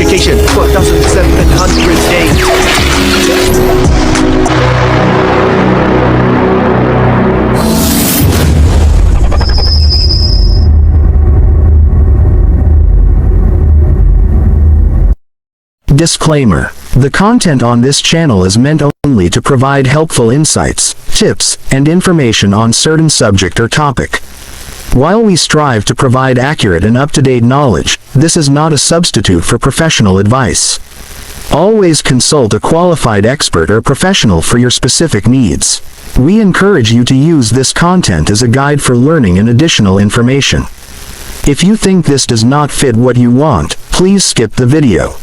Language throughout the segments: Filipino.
education for 1,700 days. Disclaimer. The content on this channel is meant only to provide helpful insights, tips, and information on certain subject or topic. While we strive to provide accurate and up-to-date knowledge, this is not a substitute for professional advice. Always consult a qualified expert or professional for your specific needs. We encourage you to use this content as a guide for learning and additional information. If you think this does not fit what you want, please skip the video.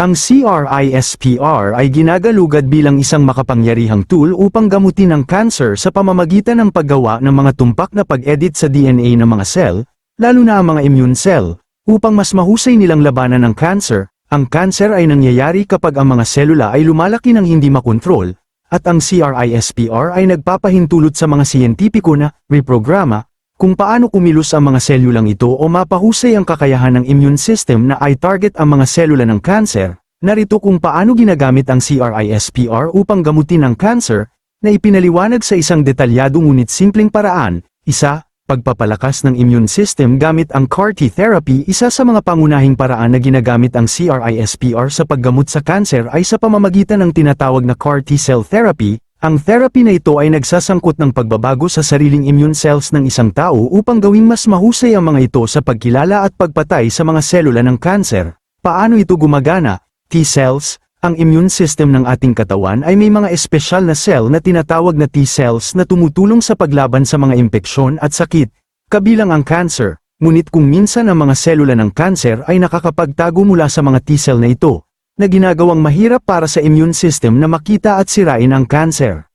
Ang CRISPR ay ginagalugad bilang isang makapangyarihang tool upang gamutin ang cancer sa pamamagitan ng paggawa ng mga tumpak na pag-edit sa DNA ng mga cell, lalo na ang mga immune cell, upang mas mahusay nilang labanan ng cancer. Ang cancer ay nangyayari kapag ang mga selula ay lumalaki ng hindi makontrol, at ang CRISPR ay nagpapahintulot sa mga siyentipiko na reprograma kung paano kumilos ang mga selulang ito o mapahusay ang kakayahan ng immune system na i-target ang mga selula ng cancer, narito kung paano ginagamit ang CRISPR upang gamutin ang cancer, na ipinaliwanag sa isang detalyado ngunit simpleng paraan, isa, pagpapalakas ng immune system gamit ang CAR-T therapy isa sa mga pangunahing paraan na ginagamit ang CRISPR sa paggamot sa cancer ay sa pamamagitan ng tinatawag na CAR-T cell therapy, ang therapy na ito ay nagsasangkot ng pagbabago sa sariling immune cells ng isang tao upang gawing mas mahusay ang mga ito sa pagkilala at pagpatay sa mga selula ng cancer. Paano ito gumagana? T-cells, ang immune system ng ating katawan ay may mga espesyal na cell na tinatawag na T-cells na tumutulong sa paglaban sa mga impeksyon at sakit, kabilang ang cancer. Ngunit kung minsan ang mga selula ng cancer ay nakakapagtago mula sa mga T-cell na ito, na ginagawang mahirap para sa immune system na makita at sirain ang cancer.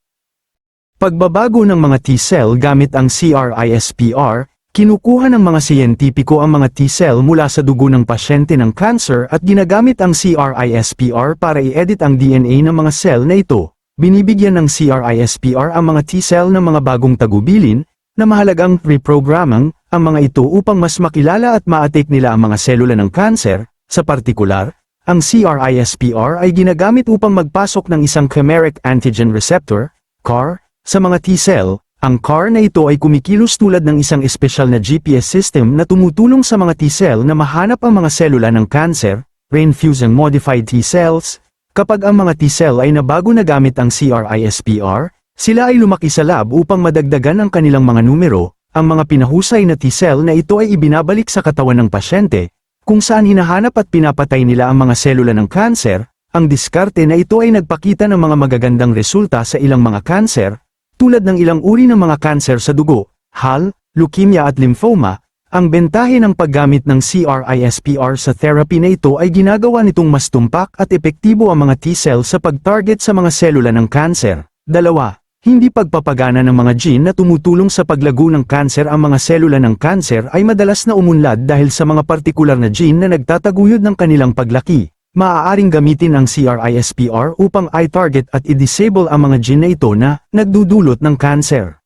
Pagbabago ng mga T-cell gamit ang CRISPR, kinukuha ng mga siyentipiko ang mga T-cell mula sa dugo ng pasyente ng cancer at ginagamit ang CRISPR para i-edit ang DNA ng mga cell na ito. Binibigyan ng CRISPR ang mga T-cell ng mga bagong tagubilin, na mahalagang reprogramming ang mga ito upang mas makilala at ma-attack nila ang mga selula ng cancer, sa partikular, ang CRISPR ay ginagamit upang magpasok ng isang chimeric antigen receptor, CAR, sa mga T-cell. Ang CAR na ito ay kumikilos tulad ng isang espesyal na GPS system na tumutulong sa mga T-cell na mahanap ang mga selula ng cancer, reinfusing modified T-cells. Kapag ang mga T-cell ay nabago na gamit ang CRISPR, sila ay lumaki sa lab upang madagdagan ang kanilang mga numero, ang mga pinahusay na T-cell na ito ay ibinabalik sa katawan ng pasyente, kung saan hinahanap at pinapatay nila ang mga selula ng cancer, ang diskarte na ito ay nagpakita ng mga magagandang resulta sa ilang mga cancer, tulad ng ilang uri ng mga cancer sa dugo, HAL, leukemia at lymphoma, ang bentahe ng paggamit ng CRISPR sa therapy na ito ay ginagawa nitong mas tumpak at epektibo ang mga T-cell sa pag-target sa mga selula ng cancer. Dalawa, hindi pagpapagana ng mga gene na tumutulong sa paglago ng cancer ang mga selula ng cancer ay madalas na umunlad dahil sa mga partikular na gene na nagtataguyod ng kanilang paglaki. Maaaring gamitin ang CRISPR upang i-target at i-disable ang mga gene na ito na nagdudulot ng cancer.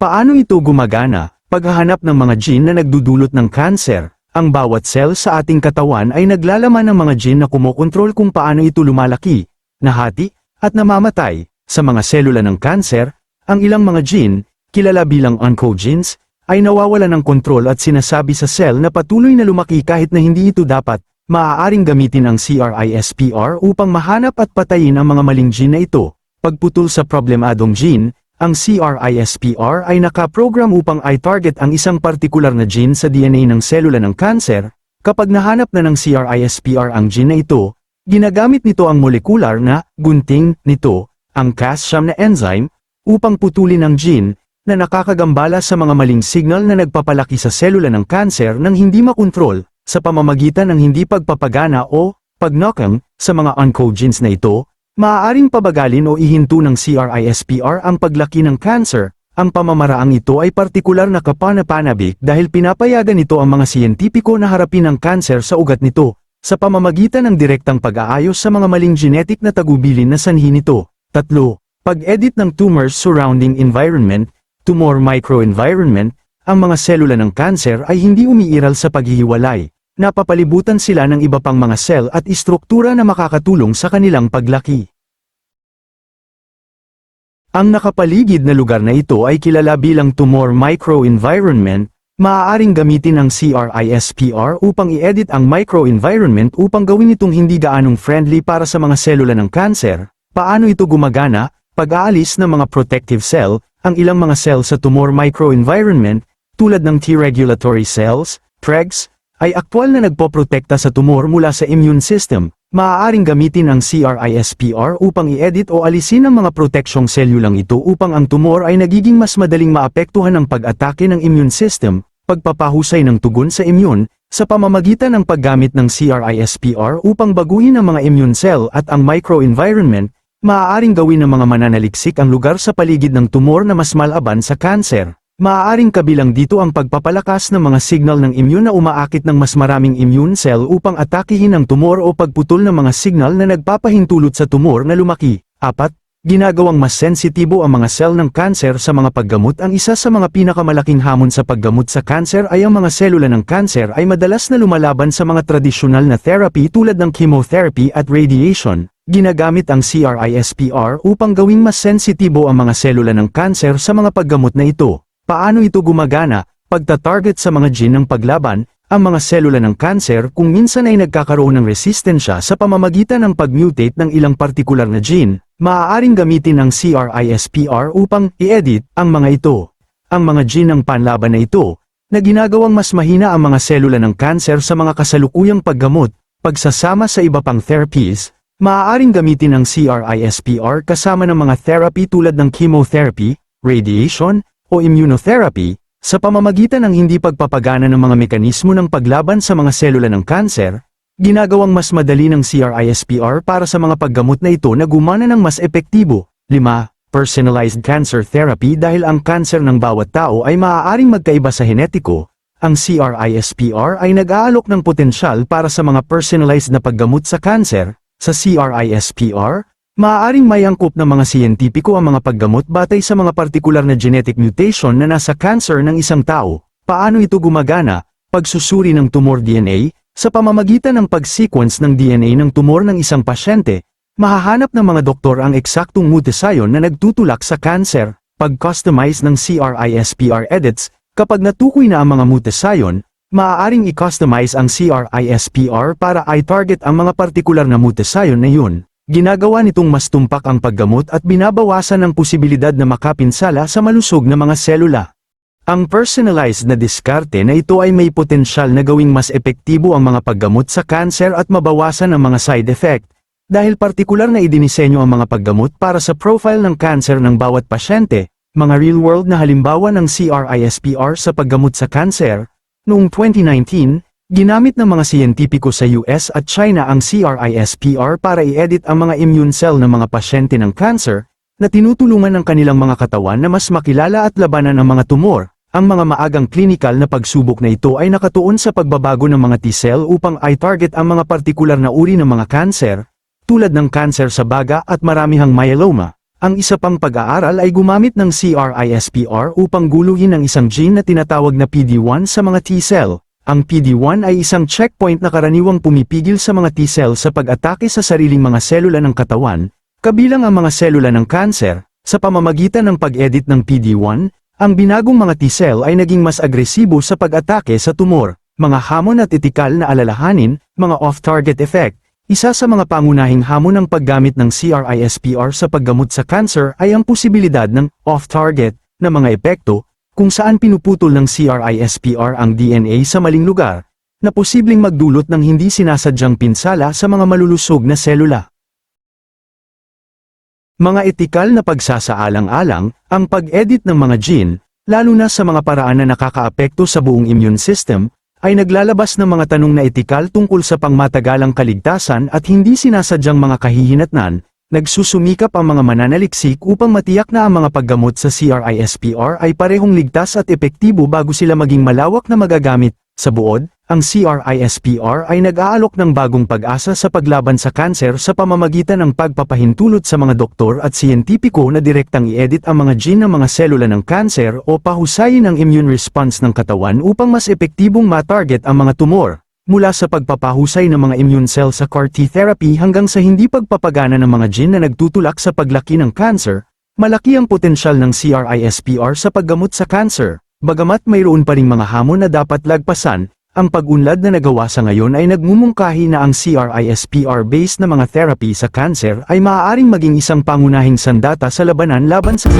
Paano ito gumagana? Paghahanap ng mga gene na nagdudulot ng cancer, ang bawat cell sa ating katawan ay naglalaman ng mga gene na kumokontrol kung paano ito lumalaki, nahati, at namamatay. Sa mga selula ng cancer, ang ilang mga gene, kilala bilang oncogenes, ay nawawala ng kontrol at sinasabi sa cell na patuloy na lumaki kahit na hindi ito dapat, maaaring gamitin ang CRISPR upang mahanap at patayin ang mga maling gene na ito. Pagputol sa problemadong gene, ang CRISPR ay nakaprogram upang i-target ang isang partikular na gene sa DNA ng selula ng cancer, kapag nahanap na ng CRISPR ang gene na ito, ginagamit nito ang molekular na gunting nito, ang Cas-Sham na enzyme, upang putulin ang gene, na nakakagambala sa mga maling signal na nagpapalaki sa selula ng cancer nang hindi makontrol, sa pamamagitan ng hindi pagpapagana o pagknockang sa mga oncogenes na ito, maaaring pabagalin o ihinto ng CRISPR ang paglaki ng cancer. Ang pamamaraang ito ay partikular na kapanapanabik dahil pinapayagan ito ang mga siyentipiko na harapin ang cancer sa ugat nito, sa pamamagitan ng direktang pag-aayos sa mga maling genetic na tagubilin na sanhi nito. Tatlo, pag-edit ng tumors surrounding environment, tumor microenvironment, ang mga selula ng kanser ay hindi umiiral sa paghihiwalay. Napapalibutan sila ng iba pang mga sel at istruktura na makakatulong sa kanilang paglaki. Ang nakapaligid na lugar na ito ay kilala bilang tumor microenvironment, maaaring gamitin ang CRISPR upang i-edit ang microenvironment upang gawin itong hindi gaanong friendly para sa mga selula ng kanser. Paano ito gumagana? Pag-aalis ng mga protective cell, ang ilang mga cell sa tumor microenvironment, tulad ng T-regulatory cells, TREGs, ay aktwal na nagpoprotekta sa tumor mula sa immune system. Maaaring gamitin ang CRISPR upang i-edit o alisin ang mga proteksyong selyulang ito upang ang tumor ay nagiging mas madaling maapektuhan ng pag-atake ng immune system, pagpapahusay ng tugon sa immune, sa pamamagitan ng paggamit ng CRISPR upang baguhin ang mga immune cell at ang microenvironment, maaaring gawin ng mga mananaliksik ang lugar sa paligid ng tumor na mas malaban sa kanser. Maaaring kabilang dito ang pagpapalakas ng mga signal ng immune na umaakit ng mas maraming immune cell upang atakihin ang tumor o pagputol ng mga signal na nagpapahintulot sa tumor na lumaki. 4. Ginagawang mas sensitibo ang mga sel ng kanser sa mga paggamot Ang isa sa mga pinakamalaking hamon sa paggamot sa kanser ay ang mga selula ng kanser ay madalas na lumalaban sa mga tradisyonal na therapy tulad ng chemotherapy at radiation. Ginagamit ang CRISPR upang gawing mas sensitibo ang mga selula ng kanser sa mga paggamot na ito. Paano ito gumagana? Pagta-target sa mga gene ng paglaban, ang mga selula ng kanser kung minsan ay nagkakaroon ng resistensya sa pamamagitan ng pag-mutate ng ilang partikular na gene, maaaring gamitin ang CRISPR upang i-edit ang mga ito. Ang mga gene ng panlaban na ito, na ginagawang mas mahina ang mga selula ng kanser sa mga kasalukuyang paggamot, pagsasama sa iba pang therapies, maaaring gamitin ang CRISPR kasama ng mga therapy tulad ng chemotherapy, radiation, o immunotherapy, sa pamamagitan ng hindi pagpapagana ng mga mekanismo ng paglaban sa mga selula ng kanser, ginagawang mas madali ng CRISPR para sa mga paggamot na ito na gumana ng mas epektibo. 5. Personalized cancer therapy dahil ang kanser ng bawat tao ay maaaring magkaiba sa henetiko, ang CRISPR ay nag-aalok ng potensyal para sa mga personalized na paggamot sa kanser, sa CRISPR, Maaaring may angkop ng mga siyentipiko ang mga paggamot batay sa mga partikular na genetic mutation na nasa cancer ng isang tao. Paano ito gumagana? Pagsusuri ng tumor DNA, sa pamamagitan ng pag-sequence ng DNA ng tumor ng isang pasyente, mahahanap ng mga doktor ang eksaktong mutasyon na nagtutulak sa cancer. Pag-customize ng CRISPR edits, kapag natukoy na ang mga mutasyon, maaaring i-customize ang CRISPR para i-target ang mga partikular na mutasyon na yun. Ginagawa nitong mas tumpak ang paggamot at binabawasan ang posibilidad na makapinsala sa malusog na mga selula. Ang personalized na diskarte na ito ay may potensyal na gawing mas epektibo ang mga paggamot sa cancer at mabawasan ang mga side effect, dahil partikular na idinisenyo ang mga paggamot para sa profile ng cancer ng bawat pasyente, mga real-world na halimbawa ng CRISPR sa paggamot sa cancer, noong 2019, Ginamit ng mga siyentipiko sa US at China ang CRISPR para i-edit ang mga immune cell ng mga pasyente ng cancer, na tinutulungan ng kanilang mga katawan na mas makilala at labanan ang mga tumor. Ang mga maagang clinical na pagsubok na ito ay nakatuon sa pagbabago ng mga T-cell upang i-target ang mga partikular na uri ng mga cancer, tulad ng cancer sa baga at maramihang myeloma. Ang isa pang pag-aaral ay gumamit ng CRISPR upang guluhin ang isang gene na tinatawag na PD-1 sa mga T-cell. Ang PD-1 ay isang checkpoint na karaniwang pumipigil sa mga T-cell sa pag-atake sa sariling mga selula ng katawan, kabilang ang mga selula ng kanser, sa pamamagitan ng pag-edit ng PD-1, ang binagong mga T-cell ay naging mas agresibo sa pag-atake sa tumor, mga hamon at etikal na alalahanin, mga off-target effect. Isa sa mga pangunahing hamon ng paggamit ng CRISPR sa paggamot sa cancer ay ang posibilidad ng off-target na mga epekto kung saan pinuputol ng CRISPR ang DNA sa maling lugar, na posibleng magdulot ng hindi sinasadyang pinsala sa mga malulusog na selula. Mga etikal na pagsasaalang-alang, ang pag-edit ng mga gene, lalo na sa mga paraan na nakakaapekto sa buong immune system, ay naglalabas ng mga tanong na etikal tungkol sa pangmatagalang kaligtasan at hindi sinasadyang mga kahihinatnan, Nagsusumikap ang mga mananaliksik upang matiyak na ang mga paggamot sa CRISPR ay parehong ligtas at epektibo bago sila maging malawak na magagamit. Sa buod, ang CRISPR ay nag-aalok ng bagong pag-asa sa paglaban sa kanser sa pamamagitan ng pagpapahintulot sa mga doktor at siyentipiko na direktang i-edit ang mga gene ng mga selula ng kanser o pahusayin ang immune response ng katawan upang mas epektibong ma-target ang mga tumor. Mula sa pagpapahusay ng mga immune cell sa CAR T therapy hanggang sa hindi pagpapagana ng mga gene na nagtutulak sa paglaki ng cancer, malaki ang potensyal ng CRISPR sa paggamot sa cancer. Bagamat mayroon pa ring mga hamon na dapat lagpasan, ang pagunlad na nagawa sa ngayon ay nagmumungkahi na ang CRISPR-based na mga therapy sa cancer ay maaaring maging isang pangunahing sandata sa labanan laban sa...